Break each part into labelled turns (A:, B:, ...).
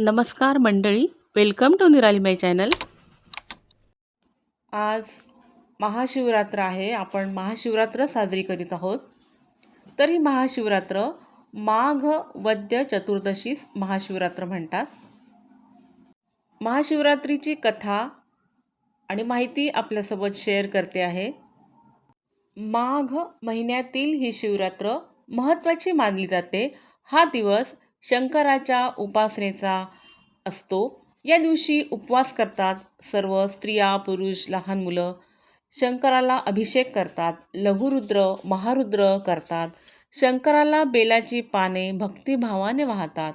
A: नमस्कार मंडळी welcome to निराली माय चॅनल आज महाशिवरात्र आहे आपण महाशिवरात्र साजरी करीत आहोत. तर ही महाशिवरात्र माघ वद्य चतुर्दशीस महाशिवरात्र म्हणतात. महाशिवरात्रीची कथा आणि माहिती आपल्यासोबत शेअर करते आहे. माघ महिन्यातील ही शिवरात्र महत्त्वाची मानली जाते. हा दिवस शंकराच्या उपासनेचा असतो. या दिवशी उपवास करतात सर्व स्त्रिया पुरुष लहान मुलं. शंकराला अभिषेक करतात. लघुरुद्र महारुद्र करतात. शंकराला बेलाची पाने भक्तिभावाने वाहतात.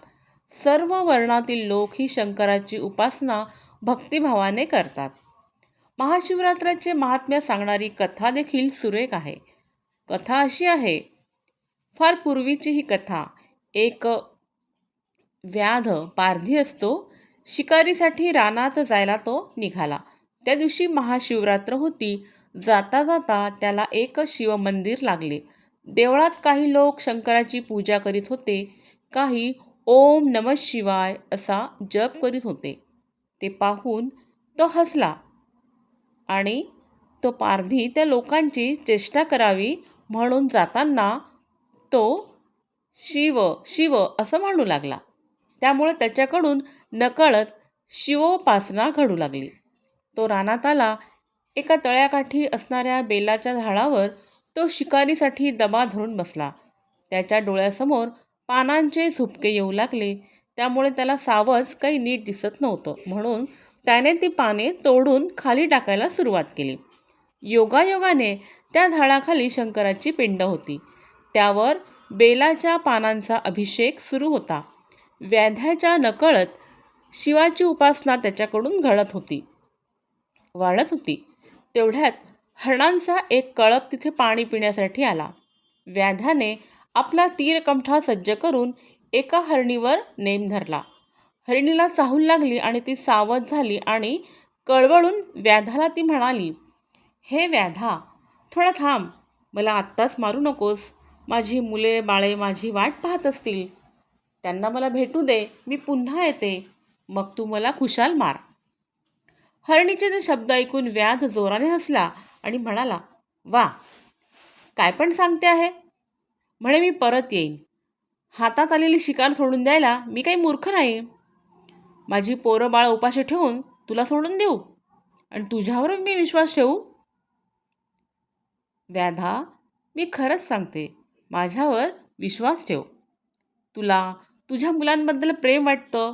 A: सर्व वर्णातील लोक ही शंकराची उपासना भक्तिभावाने करतात. महाशिवरात्राचे महात्म्य सांगणारी कथा देखील सुरेख आहे. कथा अशी आहे. फार पूर्वीची ही कथा. एक व्याध पारधी असतो शिकारीसाठी रानात जायला तो निघाला. त्या दिवशी महाशिवरात्र होती. जाता जाता त्याला एक शिवमंदिर लागले. देवळात काही लोक शंकराची पूजा करीत होते. काही ओम नम शिवाय असा जप करीत होते. ते पाहून तो हसला आणि तो पारधी त्या लोकांची चेष्टा करावी म्हणून जाताना तो शिव शिव असं म्हणू लागला. त्यामुळे त्याच्याकडून नकळत शिवोपासना घडू लागली. तो रानात आला एका तळ्याकाठी असणाऱ्या बेलाच्या झाडावर तो शिकारीसाठी दबा धरून बसला. त्याच्या डोळ्यासमोर पानांचे झुपके येऊ लागले. त्यामुळे त्याला सावज काही नीट दिसत नव्हतं. म्हणून त्याने ती पाने तोडून खाली टाकायला सुरुवात केली. योगायोगाने त्या झाडाखाली शंकराची पिंड होती. त्यावर बेलाच्या पानांचा अभिषेक सुरू होता. व्याध्याच्या नकळत शिवाची उपासना त्याच्याकडून घडत होती. वाढत होती. तेवढ्यात हरणांचा एक कळप तिथे पाणी पिण्यासाठी आला. व्याध्याने आपला तीरकमठा सज्ज करून एका हरणीवर नेम धरला. हरणीला चाहूल लागली आणि ती सावध झाली आणि कळवळून व्याधाला ती म्हणाली हे व्याधा थोडा थांब. मला आत्ताच मारू नकोस. माझी मुले बाळे माझी वाट पाहत असतील. त्यांना मला भेटू दे मी पुन्हा येते. मग तू मला खुशाल मार. हरणीचे ते शब्द ऐकून व्याध जोराने हसला आणि म्हणाला वा काय पण सांगते आहे. म्हणे मी परत येईन. हातात आलेली शिकार सोडून द्यायला मी काही मूर्ख नाही. माझी पोरं बाळ उपाशी ठेवून तुला सोडून देऊ आणि तुझ्यावर मी विश्वास ठेवू? व्याधा मी खरंच सांगते. माझ्यावर विश्वास ठेव. तुला तुझ्या मुलांबद्दल प्रेम वाटतं?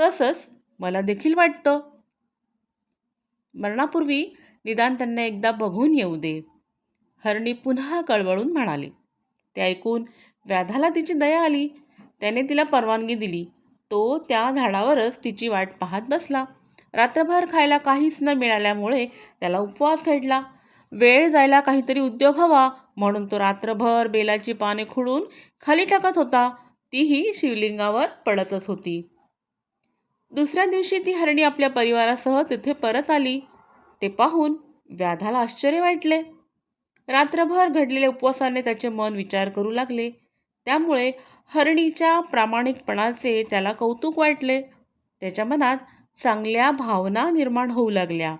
A: तसंच मला देखील वाटतं. मरणापूर्वी निदान त्यांना एकदा बघून येऊ दे. हरणी पुन्हा कळवळून म्हणाली. ते ऐकून व्याधाला तिची दया आली. त्याने तिला परवानगी दिली. तो त्या झाडावरच तिची वाट पाहत बसला. रात्रभर खायला काहीच न मिळाल्यामुळे त्याला उपवास खेळला. वेळ जायला काहीतरी उद्योग हवा म्हणून तो रात्रभर बेलाची पाने खुडून खाली टाकत होता. तीही शिवलिंगावर पडतच होती. दुसऱ्या दिवशी ती हरणी आपल्या परिवारासह तिथे परत आली. ते पाहून व्याधाला आश्चर्य वाटले. रात्रभर घडलेल्या उपवासाने त्याचे मन विचार करू लागले. त्यामुळे हरणीच्या प्रामाणिकपणाचे त्याला कौतुक वाटले. त्याच्या मनात चांगल्या भावना निर्माण होऊ लागल्या.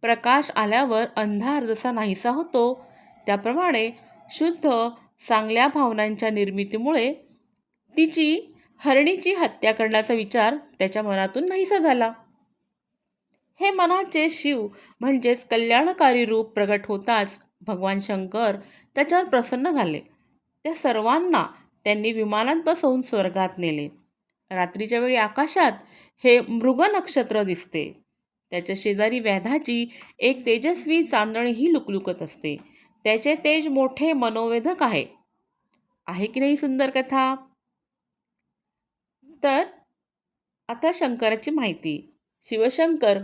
A: प्रकाश आल्यावर अंधार जसा नाहीसा होतो त्याप्रमाणे शुद्ध चांगल्या भावनांच्या निर्मितीमुळे तिची हरणीची हत्या करण्याचा विचार त्याच्या मनातून नाहीसा झाला. हे मनाचे शिव म्हणजेच कल्याणकारी रूप प्रगट होताच भगवान शंकर त्याच्यावर प्रसन्न झाले. त्या सर्वांना त्यांनी विमानात बसवून स्वर्गात नेले. रात्रीच्या वेळी आकाशात हे मृग नक्षत्र दिसते. त्याच्या शेजारी व्याधाची एक तेजस्वी चांदणीही लुकलुकत असते. त्याचे तेज मोठे मनोवेधक आहे. आहे की नाही सुंदर कथा? तर आता शंकराची माहिती. शिवशंकर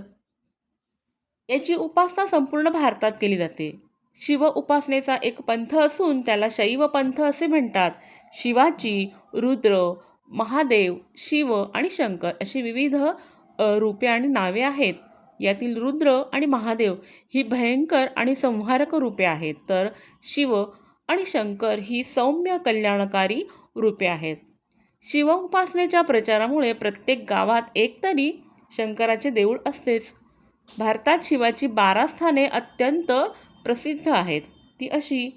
A: याची उपासना संपूर्ण भारतात केली जाते. शिव उपासनेचा एक पंथ असून त्याला शैव पंथ असे म्हणतात. शिवाची रुद्र महादेव शिव आणि शंकर अशी विविध रूपे आणि नावे आहेत. यातील रुद्र आणि महादेव ही भयंकर आणि संहारक रूपे आहेत. तर शिव आणि शंकर ही सौम्य कल्याणकारी रूपे आहेत. शिवउपासनेच्या प्रचारामुळे प्रत्येक गावात एकतरी शंकराचे देऊळ असतेच. भारतात शिवाची बारा स्थाने अत्यंत प्रसिद्ध आहेत. ती अशी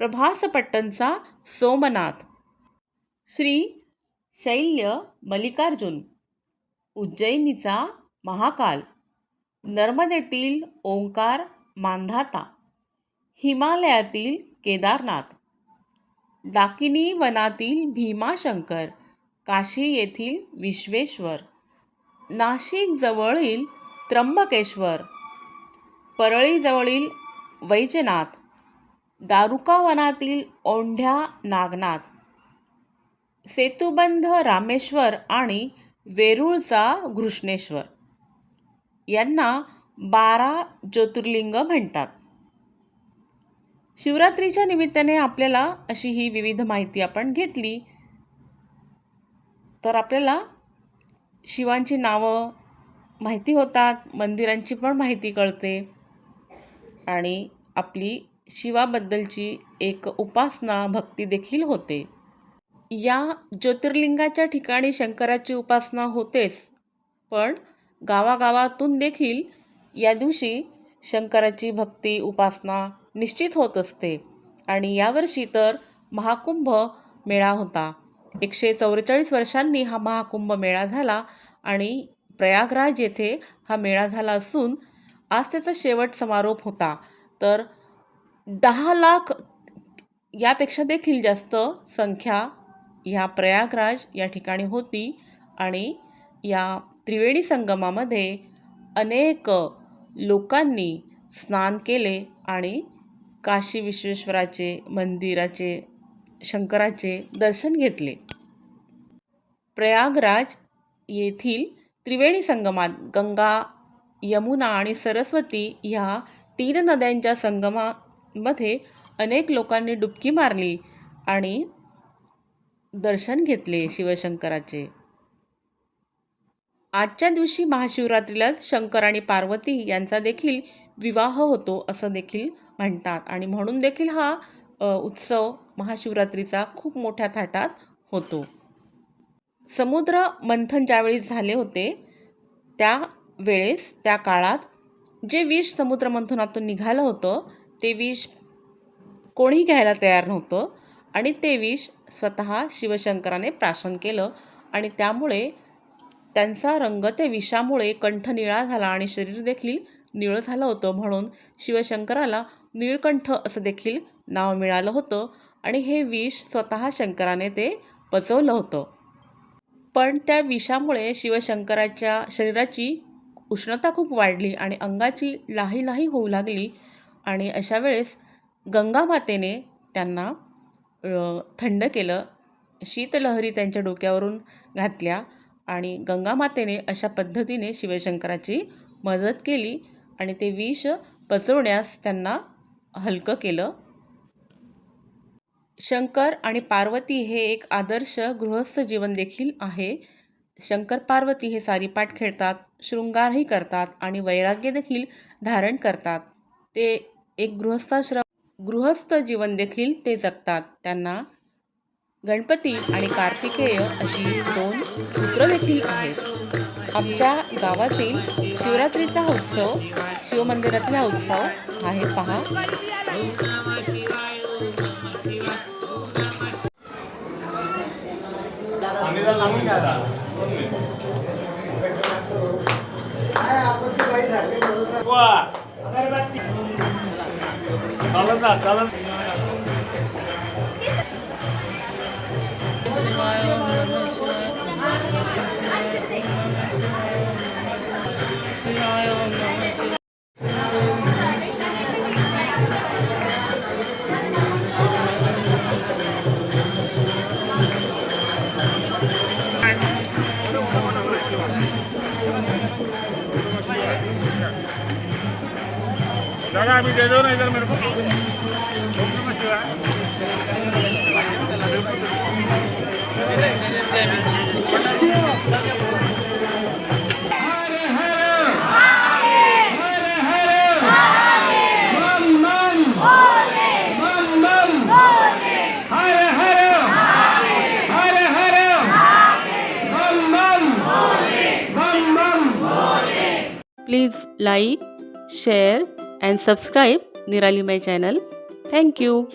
A: प्रभासपट्टणचा सोमनाथ श्री शैल्य मल्लिकार्जुन उज्जैनीचा महाकाल नर्मदेतील ओंकार मांधाता हिमालयातील केदारनाथ डाकिनी वनातील भीमाशंकर काशी येथील विश्वेश्वर. नाशिकजवळील त्र्यंबकेश्वर. परळीजवळील वैजनाथ. दारुकावनातील ओंढ्या औंढ्या नागनाथ. सेतुबंध रामेश्वर आणि वेरूळचा घृष्णेश्वर. यांना बारा ज्योतिर्लिंग म्हणतात. शिवरात्रीच्या निमित्ताने आपल्याला अशी ही विविध माहिती आपण घेतली. तर आपल्याला शिवांची नावं माहिती होतात मंदिरांची पण माहिती कळते आणि आपली शिवाबद्दलची एक उपासना भक्ती देखील होते. या ज्योतिर्लिंगाच्या ठिकाणी शंकराची उपासना होतेच पण गावागावातून देखील या दिवशी शंकराची भक्ती उपासना निश्चित होत असते आणि यावर्षी तर महाकुंभ मेळा होता. एकशे चौवेचाळीस वर्षांनी हा महाकुंभ मेळा झाला आणि प्रयागराज येथे हा मेळा झाला असून आज त्याचा शेवट समारोप होता. तर दहा लाख यापेक्षा देखील जास्त संख्या ह्या प्रयागराज या ठिकाणी होती आणि या त्रिवेणी संगमामध्ये अनेक लोकांनी स्नान केले आणि काशी विश्वेश्वराचे मंदिराचे शंकराचे दर्शन घेतले. प्रयागराज येथील त्रिवेणी संगमात गंगा यमुना आणि सरस्वती ह्या तीन नद्यांच्या संगमामध्ये अनेक लोकांनी डुबकी मारली आणि दर्शन घेतले शिवशंकराचे. आजच्या दिवशी महाशिवरात्रीलाच शंकर आणि पार्वती यांचा देखील विवाह होतो असं देखील म्हणतात आणि म्हणून देखील हा उत्सव महाशिवरात्रीचा खूप मोठ्या थाटात होतो. समुद्र मंथन ज्यावेळी झाले होते त्या वेळेस त्या काळात जे विष समुद्र मंथनातून निघालं होतं ते विष कोणी घ्यायला तयार नव्हतं आणि ते विष स्वतः शिवशंकराने प्राशन केलं आणि त्यामुळे त्यांचा रंग त्या विषामुळे कंठ निळा झाला आणि शरीर देखील निळं झालं होतं म्हणून शिवशंकराला निळकंठ असं देखील नाव मिळालं होतं आणि हे विष स्वतः शंकराने ते पचवलं होतं. पण त्या विषामुळे शिवशंकराच्या शरीराची उष्णता खूप वाढली आणि अंगाची लाही लाही होऊ लागली आणि अशा वेळेस गंगामातेने त्यांना थंड केलं शीतलहरी त्यांच्या डोक्यावरून घातल्या आणि गंगामातेने अशा पद्धतीने शिवशंकराची मदत केली आणि ते विष पचवण्यास त्यांना हलकं केलं. शंकर आणि पार्वती हे एक आदर्श गृहस्थ जीवन देखील आहे. शंकर पार्वती हे सारीपाठ खेळतात शृंगारही करतात आणि वैराग्य देखील धारण करतात. ते एक गृहस्थाश्रम गृहस्थ जीवन देखील ते जगतात. त्यांना गणपती आणि कार्तिकेय अशी दोन पुत्र देखील आहेत. आमच्या गावातील शिवरात्रीचा उत्सव शिवमंदिरातला उत्सव आहे पहा.
B: चालत जा चालत. दादा अभी दे दो ना इधर मेरे को
C: Please
A: like, share and subscribe Nirali my channel. Thank you.